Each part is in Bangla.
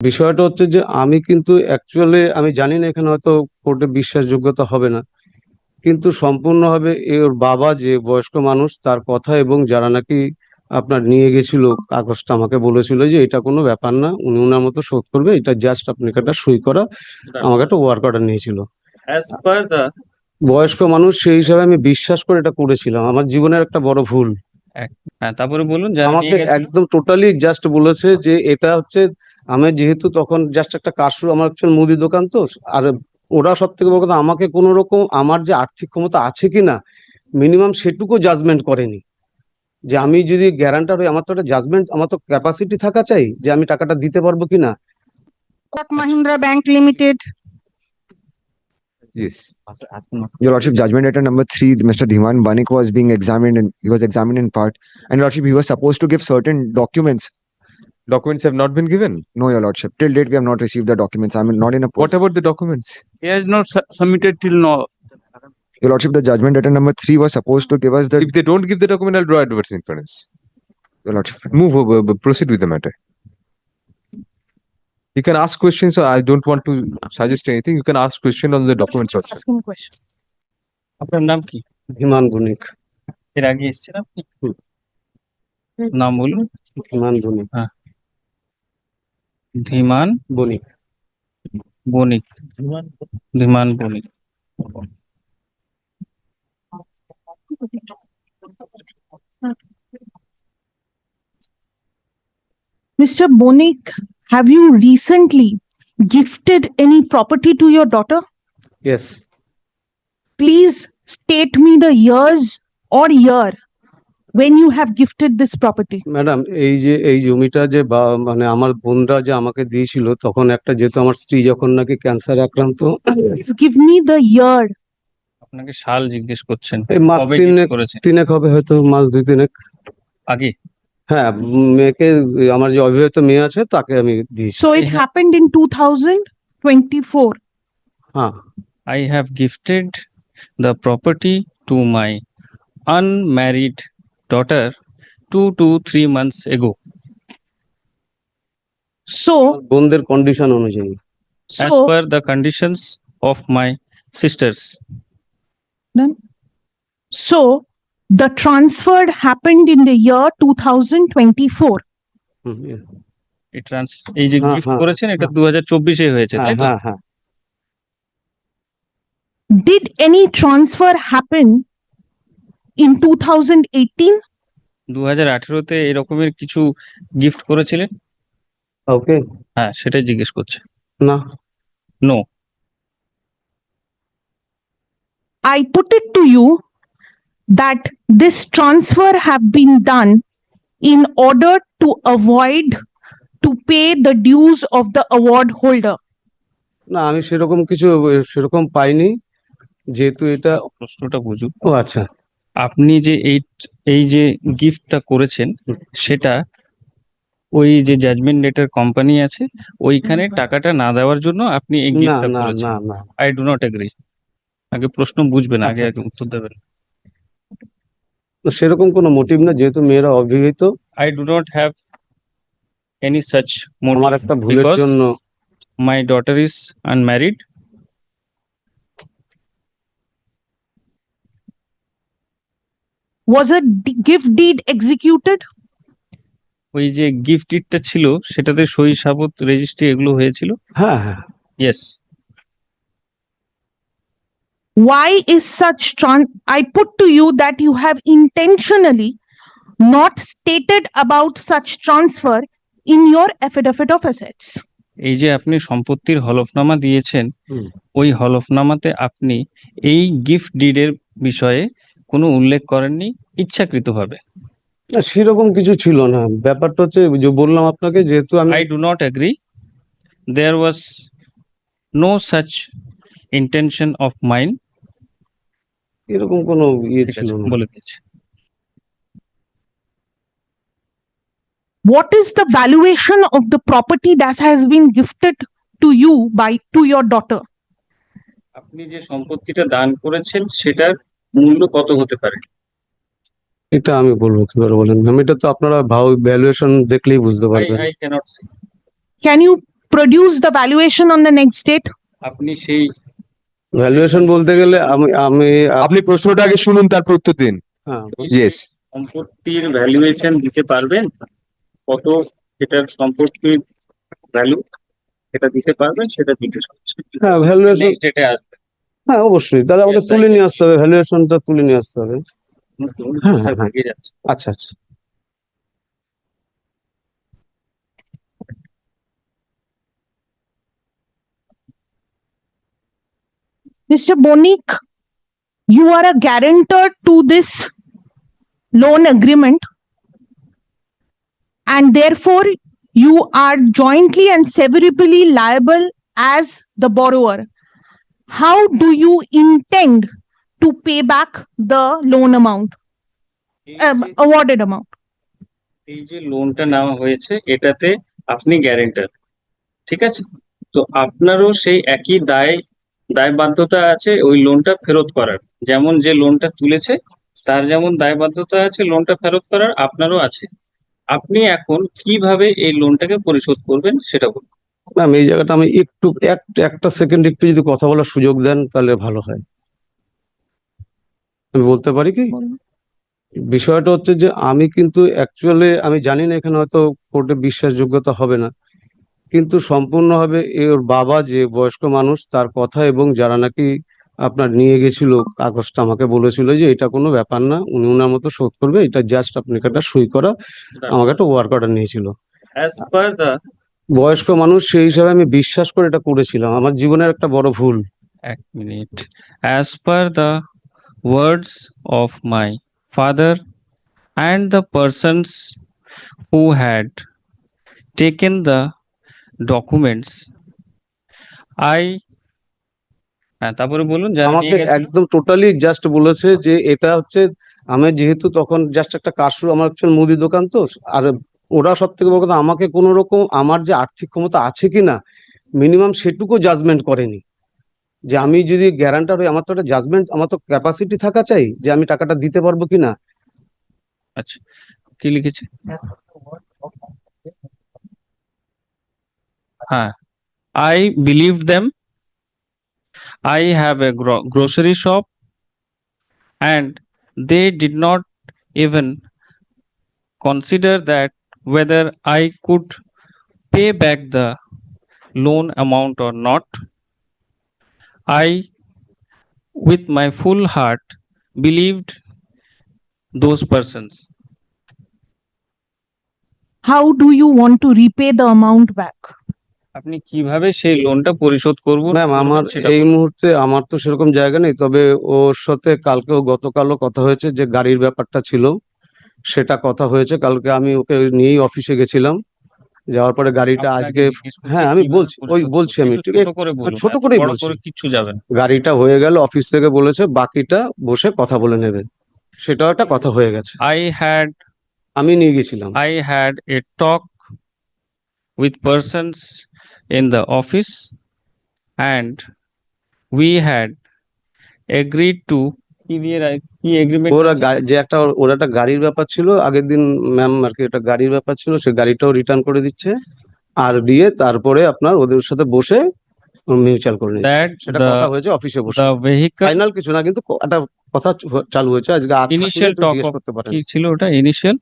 বিষয়টা হচ্ছে যে আমি কিন্তু অ্যাকচুয়ালি আমি জানি না এখানে হয়তো কোর্টে বিশ্বাসযোগ্যতা হবে না। কিন্তু সম্পূর্ণ সম্পূর্ণভাবে এর বাবা যে বয়স্ক মানুষ তার কথা এবং যারা নাকি আপনার নিয়ে গেছিল কাগজটা আমাকে বলেছিল যে এটা কোনো ব্যাপার না উনি উনার মতো শোধ করবে এটা জাস্ট আপনাকে একটা সই করা আমাকে একটা ওয়ার্ক অর্ডার নিয়েছিল। বয়স্ক মানুষ সেই হিসাবে আমি বিশ্বাস করে এটা করেছিলাম আমার জীবনের একটা বড় ভুল। হ্যাঁ তারপরে বলুন আমাকে একদম টোটালি জাস্ট বলেছে যে এটা হচ্ছে আমি যেহেতু তখন জাস্ট একটা কাশু আমার একজন মুদি দোকান তো আর ওরা সব থেকে বড় কথা আমাকে কোনো রকম আমার যে আর্থিক ক্ষমতা আছে কি না মিনিমাম সেটুকু জাজমেন্ট করেনি যে আমি যদি গ্যারান্টার হই আমার তো একটা জাজমেন্ট আমার তো ক্যাপাসিটি থাকা চাই যে আমি টাকাটা দিতে পারব কি না Coke Mahindra Bank Limited Yes. Your Lordship, judgment letter number three, Mr. Dhiman Banik was being examined and he was examined in part. And Lordship, he was supposed to give certain documents Documents have not been given. No, Your Lordship, till date we have not received the documents. I'm not in a. What about the documents? He has not su- submitted till now. Your Lordship, the judgment letter number three was supposed to give us the. If they don't give the document, I'll draw adverse inference. Your Lordship, Move over, b- proceed with the matter. You can ask questions, so I don't want to suggest anything. You can ask question on the documents also. Ask him a question. আপনার নাম কি ধীমান বণিক এর আগে এসেছেন আপনি হুম। নাম বলুন ধীমান বণিক Dhiman Banik Banik Dhiman Banik Mr. Bonik, have you recently gifted any property to your daughter? Yes Please state me the years or year when you have gifted this property. Madam এই যে এই জমিটা যে বা মানে আমার বোনরা যে আমাকে দিয়েছিল তখন একটা যেহেতু আমার স্ত্রী যখন নাকি ক্যান্সার আক্রান্ত Please give me the year. আপনাকে সাল জিজ্ঞেস করছেন এই মাস কবে তিনেক gift করেছে তিনেক হবে হয়তো মাস দুই তিনেক আগে হ্যাঁ মেয়েকে আমার যে অবিবাহিত মেয়ে আছে তাকে আমি দিয়েছি So it Yeah. happened in 2024. হ্যাঁ I have gifted the property to my unmarried daughter two to three months ago. So, বোনদের কন্ডিশন অনুযায়ী As so, per the conditions of my sisters. so the transfer happened in the year 2024. Hmm, yeah. এই ট্রান্স এই যে হ্যাঁ, গিফট হ্যাঁ, করেছেন এটা হ্যাঁ। দু হাজার চব্বিশে হয়েছে হ্যাঁ তাই তো হ্যাঁ হ্যাঁ Did any transfer happen in two thousand eighteen দু হাজার আঠেরোতে এরকমের কিছু গিফট করেছিলেন? ওকে হ্যাঁ সেটাই জিজ্ঞেস করছে। না। No I put it to you that this transfer have been done in order to avoid to pay the dues of the award holder না আমি সেরকম কিছু সেরকম পাইনি যেহেতু এটা প্রশ্নটা বুঝুক। ও আচ্ছা। আপনি যে এই এই যে গিফটটা করেছেন সেটা ওই যে জাজমেন্ট লেটার কোম্পানি আছে ওইখানে টাকাটা না দেওয়ার জন্য আপনি এই গিফটটা করেছেন। আই ডু নট এগ্রি আগে প্রশ্ন বুঝবেন আগে আচ্ছা, আগে উত্তর দেবেন। তো সেরকম কোনো মোটিভ না যেহেতু মেয়েরা অবিবাহিত I do not have any such আমার একটা ভুলের জন্য my daughter is unmarried Was a d- gift deed executed? ওই যে গিফট ডিডটা ছিল সেটাতে সই সাবত রেজিস্ট্রি এগুলো হয়েছিল হ্যাঁ হ্যাঁ yes Why is such tran, I put to you that you have intentionally not stated about such transfer in your affidavit of assets. এই যে আপনি সম্পত্তির হলফনামা দিয়েছেন ওই হলফনামাতে আপনি এই গিফট ডিডের বিষয়ে কোনো উল্লেখ করেননি ইচ্ছাকৃতভাবে না সেরকম কিছু ছিল না ব্যাপারটা হচ্ছে যে বললাম আপনাকে যেহেতু আমি I do not agree. There was no such intention of mine. এরকম কোনো ইয়ে ছিল না বলে দিয়েছি What is the valuation of the property that has been gifted to you by, to your daughter? আপনি যে সম্পত্তিটা দান করেছেন সেটার মূল্য কত হতে পারে? এটা আমি বলব কীভাবে বলেন? আমি এটা তো আপনারা ভাও ভ্যালুয়েশন দেখলেই বুঝতে পারবেন। I cannot say. Can you produce the valuation on the next date? আপনি সেই ভ্যালুয়েশন বলতে গেলে আমি আমি আপনি প্রশ্নটা আগে শুনুন তারপর উত্তর দিন। হ্যাঁ। ইয়েস সম্পত্তির ভ্যালুয়েশন দিতে পারবেন? কত এটার সম্পত্তির ভ্যালু এটা দিতে পারবেন সেটা জিজ্ঞেস করছি হ্যাঁ ভ্যালুয়েশন নেক্সট ডেটে আসবে। হ্যাঁ অবশ্যই তাহলে আমাকে Yes, তুলে I- নিয়ে আসতে হবে ভ্যালুয়েশনটা তুলে নিয়ে আসতে হবে হ্যাঁ, হ্যাঁ, হ্যাঁ। ভেঙে যাচ্ছে আচ্ছা আচ্ছা Mr. Bonik, you are a guarantor to this loan agreement. And therefore, you are jointly and severably liable as the borrower. How do you intend to pay back the loan amount, um, awarded amount? এই যে লোনটা নেওয়া হয়েছে এটাতে আপনি গ্যারেন্টার ঠিক আছে? তো আপনারও সেই একই দায় দায়বাধ্যতা আছে ওই লোনটা ফেরত করার। যেমন যে লোনটা তুলেছে তার যেমন দায়বাধ্যতা আছে লোনটা ফেরত করার আপনারও আছে। আপনি এখন কীভাবে এই লোনটাকে পরিশোধ করবেন সেটা বলুন। ম্যাম এই জায়গাটা আমি একটু এক একটা সেকেন্ড একটু যদি কথা বলার সুযোগ দেন তাহলে ভালো হয়। আমি বলতে পারি কি? বিষয়টা হচ্ছে যে আমি কিন্তু অ্যাকচুয়ালি আমি জানি না এখানে হয়তো কোর্টে বিশ্বাসযোগ্যতা হবে না। কিন্তু সম্পূর্ণভাবে ওর বাবা যে বয়স্ক মানুষ তার কথা এবং যারা নাকি আপনার নিয়ে গেছিল কাগজটা আমাকে বলেছিল যে এটা কোনো ব্যাপার না উনি উনার মতো শোধ করবে এটা জাস্ট আপনাকে একটা সই করা। আমাকে একটা ওয়ার্ক অর্ডার নিয়েছিল। অ্যাজ পার দ্য বয়স্ক মানুষ সেই হিসাবে আমি বিশ্বাস করে এটা করেছিলাম। আমার জীবনের একটা বড় ভুল। এক minute. As per the words of my father and the persons who had taken the documents I হ্যাঁ তারপরে বলুন আমাকে একদম টোটালি জাস্ট বলেছে যে এটা হচ্ছে আমি যেহেতু তখন জাস্ট একটা কাশু আমার মুদি দোকান তো আর ওরা সব থেকে বড় কথা, আমাকে কোনো রকম আমার যে আর্থিক ক্ষমতা আছে কিনা মিনিমাম সেটুকু জাজমেন্ট করেনি। যে আমি যদি গ্যারান্টার হই, আমার তো একটা জাজমেন্ট আমার তো ক্যাপাসিটি থাকা চাই যে আমি টাকাটা দিতে পারব কিনা। আচ্ছা কি লিখেছে? হ্যাঁ I believe them I have a grocery shop and they did not even consider that whether I could pay back the loan amount or not. I, with my full heart, believed those persons. How do you want to repay the amount back? আপনি কীভাবে সেই লোনটা পরিশোধ করবেন ম্যাম আমার এই মুহূর্তে আমার তো সেরকম জায়গা নেই তবে ওর সাথে কালকেও গতকালও কথা হয়েছে যে গাড়ির ব্যাপারটা ছিল সেটা কথা হয়েছে। কালকে আমি ওকে নিয়েই অফিসে গেছিলাম। যাওয়ার পরে গাড়িটা আজকে হ্যাঁ, আমি বলছি, ওই বলছি আমি, ছোট ছোট করেই বলছি। করে কিচ্ছু যাবে গাড়িটা হয়ে গেল অফিস থেকে বলেছে বাকিটা বসে কথা বলে নেবে। সেটাও একটা কথা হয়ে গেছে। I had আমি নিয়ে গেছিলাম। I had a talk with persons in the office and we had agreed to কি দিয়ে কি এগ্রিমেন্ট ওরা যে একটা ওর একটা গাড়ির ব্যাপার ছিল আগের দিন ম্যাম আর কি একটা গাড়ির ব্যাপার ছিল সে গাড়িটাও রিটার্ন করে দিচ্ছে আর দিয়ে তারপরে আপনার ওদের সাথে বসে মিউচুয়াল করে নিচ্ছে। সেটা কথা হয়েছে অফিসে বসে। vehicle ফাইনাল কিছু না কিন্তু একটা কথা চালু হয়েছে। আজকে জিজ্ঞেস of- করতে পারেন। কি ছিল ওটা? ইনিশিয়াল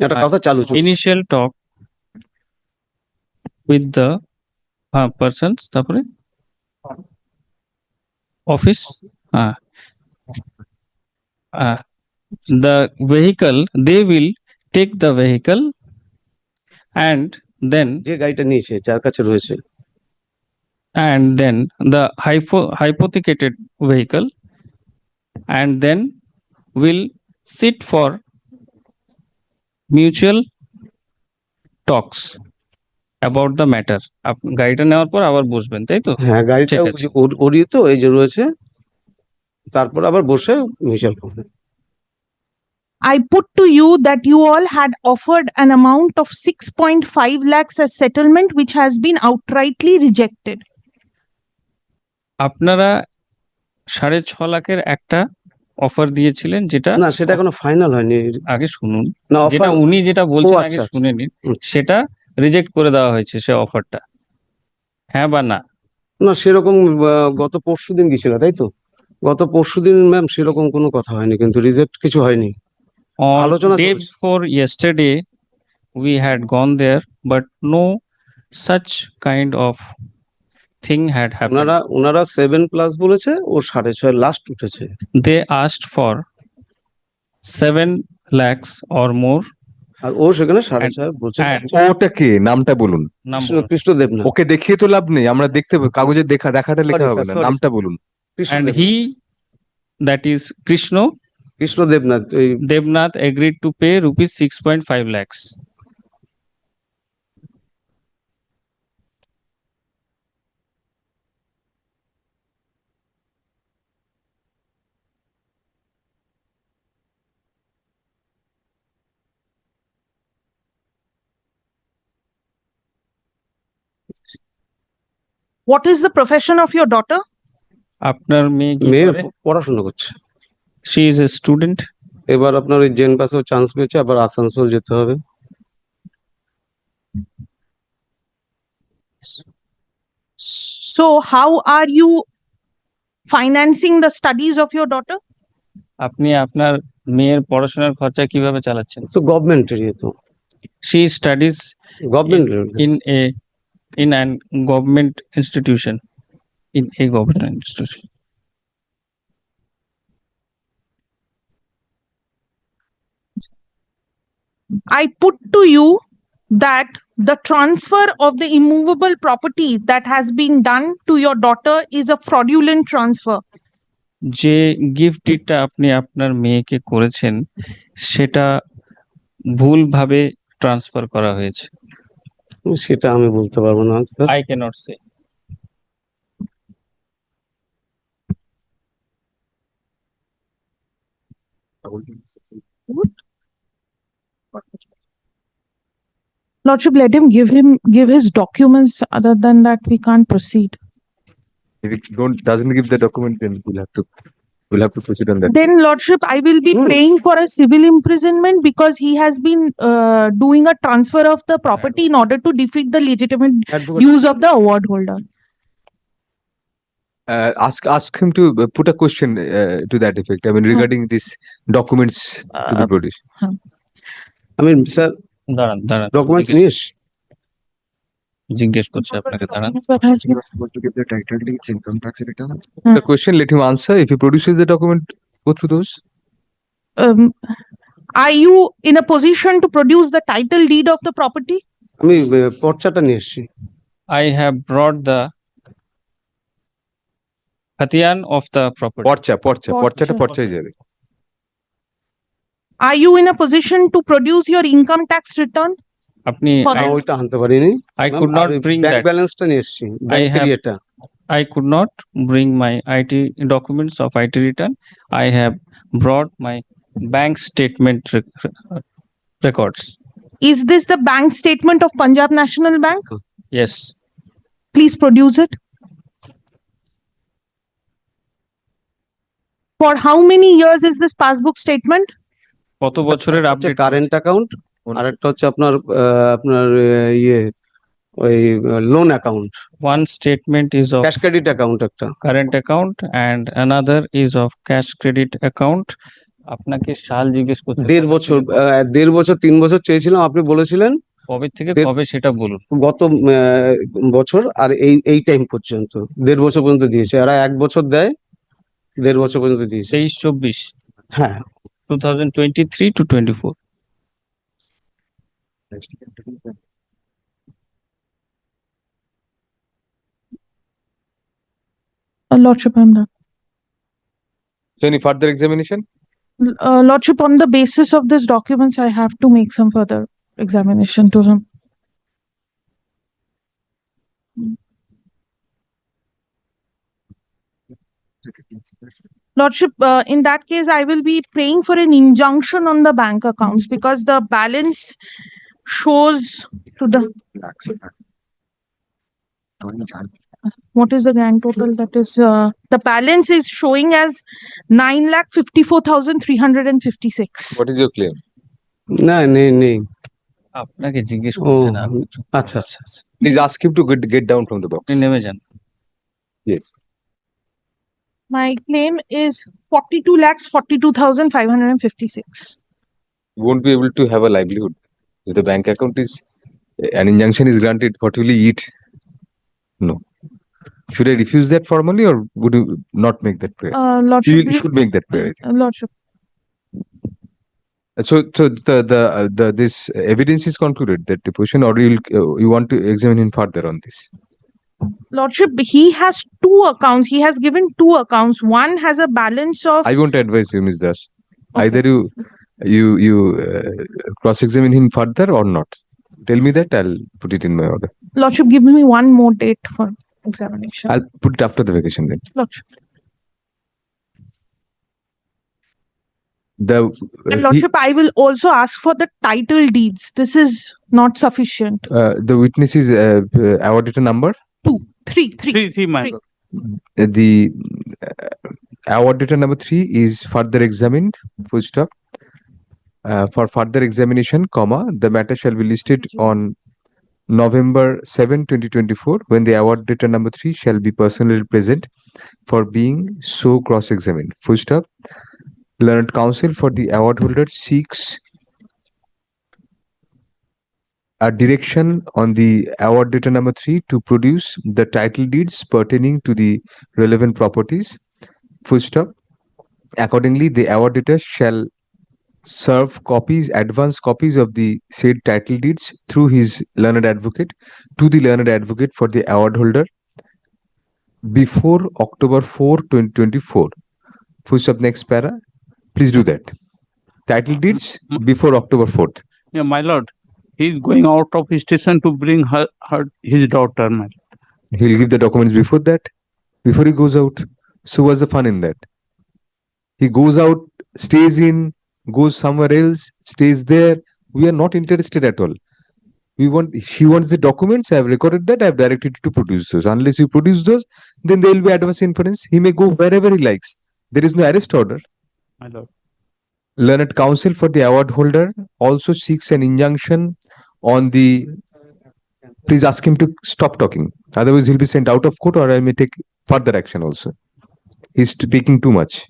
একটা হ্যাঁ, কথা চালু ছিল initial talk with the persons তারপরে? অফিস হ্যাঁ the vehicle they will take the vehicle and then যে গাড়িটা নিয়েছে যার কাছে রয়েছে and then the hypo hypothecated vehicle and then will sit for mutual talks about the matter up- গাড়িটা নেওয়ার পর আবার বসবেন তাই তো? হ্যাঁ গাড়িটা ঠিক আছে। ওরই তো এই যে রয়েছে। তারপর আবার বসে মিউচুয়াল করবে। I put to you that you all had offered an amount of six point five lakhs as settlement, which has been outrightly rejected. আপনারা সাড়ে ছ লাখের একটা অফার দিয়েছিলেন যেটা না সেটা এখনও ফাইনাল হয়নি। আগে শুনুন। না যেটা উনি যেটা বলছেন আগে আচ্ছা, আচ্ছা। শুনে নিন। সেটা রিজেক্ট করে দেওয়া হয়েছে সে অফারটা হ্যাঁ বা না? না সেরকম গত পরশুদিন গেছিল তাই তো? গত পরশুদিন ম্যাম সেরকম কোনো কথা হয়নি কিন্তু রিজেক্ট কিছু হয়নি। আলোচনা চলছে। before yesterday, we had gone there, but no such kind of thing had happened. ওনারা ওনারা সেভেন প্লাস বলেছে ও সাড়ে ছয় লাস্ট উঠেছে। They asked for seven lakhs or more ও সেখানে ওটা কে? নামটা বলুন। কৃষ্ণদেব ওকে দেখিয়ে তো লাভ নেই আমরা দেখতে কাগজে দেখা দেখাটা লেখা হবে নামটা বলুন। He that is Krishna Krishna Debnath Debnath agreed to pay rupees six point five lakhs what is the profession of your daughter আপনার মেয়ে মেয়ে পড়াশোনা করছে। শি ইজ এ স্টুডেন্ট এবার আপনার ওই জেন পাসেও চান্স পেয়েছে আবার আসানসোল যেতে হবে। So how are you financing the studies of your daughter আপনি আপনার মেয়ের পড়াশোনার খরচা কীভাবে চালাচ্ছেন? তো গভর্নমেন্টের যেহেতু she studies government in a in an government institution in a government institution I put to you that the transfer of the immovable property that has been done to your daughter is a fraudulent transfer. যে গিফট ডিডটা আপনি আপনার মেয়েকে করেছেন সেটা ভুলভাবে ট্রান্সফার করা হয়েছে সেটা আমি বলতে পারবো না sir I cannot say Lordship, let him give him, give his documents. Other than that, we can't proceed. If it don't doesn't give the document then we'll have to we'll have to proceed on that. Then Lordship, I will be Hmm. praying for a civil imprisonment because he has been uh, doing a transfer of the property in order to defeat the legitimate Advocate- use of the award holder. Uh, ask ask him to uh, put a question uh, to that effect. I mean regarding these documents to be Uh, produced. আমি স্যার দাঁড়ান দাঁড়ান ডকুমেন্টস জিজ্ঞেস- নিয়ে এসছি। জিজ্ঞেস করছে আপনাকে দাঁড়ান That has He been- was supposed to give the title deeds, income tax return. The question let him answer. If he produces the document, go through those. Um, are you in a position to produce the title deed of the property? আমি আহ, পর্চাটা নিয়ে এসছি I have brought the Khatiyan of the property. পর্চা পর্চা পর্চাটা পর্চা। পর্চাই যাবে Are you in a position to produce your income tax return? আপনি For না, I, ওইটা আনতে পারিনি I could not bring bank that. ব্যালেন্সটা নিয়ে এসছি ব্যাংক have- ইয়েটা I could not bring my IT documents of IT return. I have brought my bank statement rec- records. Is this the bank statement of Punjab National Bank? Yes, Please produce it. For how many years is this passbook statement? কত বছরের হচ্ছে আপডেট কারেন্ট অ্যাকাউন্ট আর একটা হচ্ছে আপনার আপনার ইয়ে ওই loan account One statement is of cash credit account একটা। current account and another is of cash credit account. আপনাকে সাল জিজ্ঞেস করতে দেড় বছর দেড় বছর তিন বছর চেয়েছিলাম আপনি বলেছিলেন। কবে থেকে কবে সেটা বলুন। গত বছর আর এই এই টাইম পর্যন্ত। দেড় বছর পর্যন্ত দিয়েছে। এরা এক বছর দেয় দেড় বছর পর্যন্ত দিয়েছে। তেইশ চব্বিশ। হ্যাঁ। Two thousand twenty three to twenty four Uh, Lordship, I'm done. So any further examination? Uh, Lordship, on the basis of these documents, I have to make some further examination to him. Lordship, uh, in that case, I will be praying for an injunction on the bank accounts because the balance shows to the, Lakhs of that. I wasn't charged. what is the grand total? That is, uh, the balance is showing as nine lakh fifty-four thousand three hundred and fifty-six. What is your claim? না নেই নেই আপনাকে জিজ্ঞেস ও করছেন আপনি চুপ করে আচ্ছা আচ্ছা আচ্ছা Please ask him to get, get down from the box. আপনি নেমে যান Yes. My claim is forty-two lakhs, forty-two thousand five hundred and fifty-six. You won't be able to have a livelihood. If the bank account is, an injunction is granted, what will he eat? No. Should I refuse that formally or would you not make that prayer? Uh, You Lordship, will- should make that prayer. I think. uh, Lordship, So, so the, the, uh, the, this evidence is concluded that the position or you'll, uh, you want to examine him further on this? Lordship, he has two accounts. He has given two accounts. One has a balance of, I won't advise you, Ms. Das. Okay. Either you, you, you uh, cross-examine him further or not. Tell me that, I'll put it in my order. Lordship, give me one more date for examination. I'll put it after the vacation then. Lordship, The, and uh, he- Lordship, I will also ask for the title deeds. This is not sufficient. uh, the witness is uh, uh, awarded a number. Two, three, three. Three, three, my lord. Uh, the uh, award data number three is further examined full stop uh, for further examination comma the matter shall be listed on november 7 2024 when the award data number three shall be personally present for being so cross-examined full stop learned counsel for the award holder seeks a direction on the award data number three to produce the title deeds pertaining to the relevant properties. Full stop. Accordingly, the award data shall serve copies, advance copies of the said title deeds through his learned advocate to the learned advocate for the award holder before October 4, 2024. Full stop. Next para. Please do that. Title deeds before October 4th. Yeah, my lord. He is going out of his station to bring her, her, his daughter, my lord. He'll give the documents before that, before he goes out. So what's the fun in that? He goes out, stays in, goes somewhere else, stays there. We are not interested at all. We want, she wants the documents. I have recorded that. I have directed to produce those. Unless you produce those, then there will be adverse inference. He may go wherever he likes. There is no arrest order. My lord. Learned counsel for the award holder also seeks an injunction on the. Please ask him to stop talking. Otherwise, he'll be sent out of court, or I may take further action also. He's speaking too much.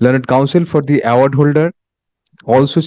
Learned counsel for the award holder. Also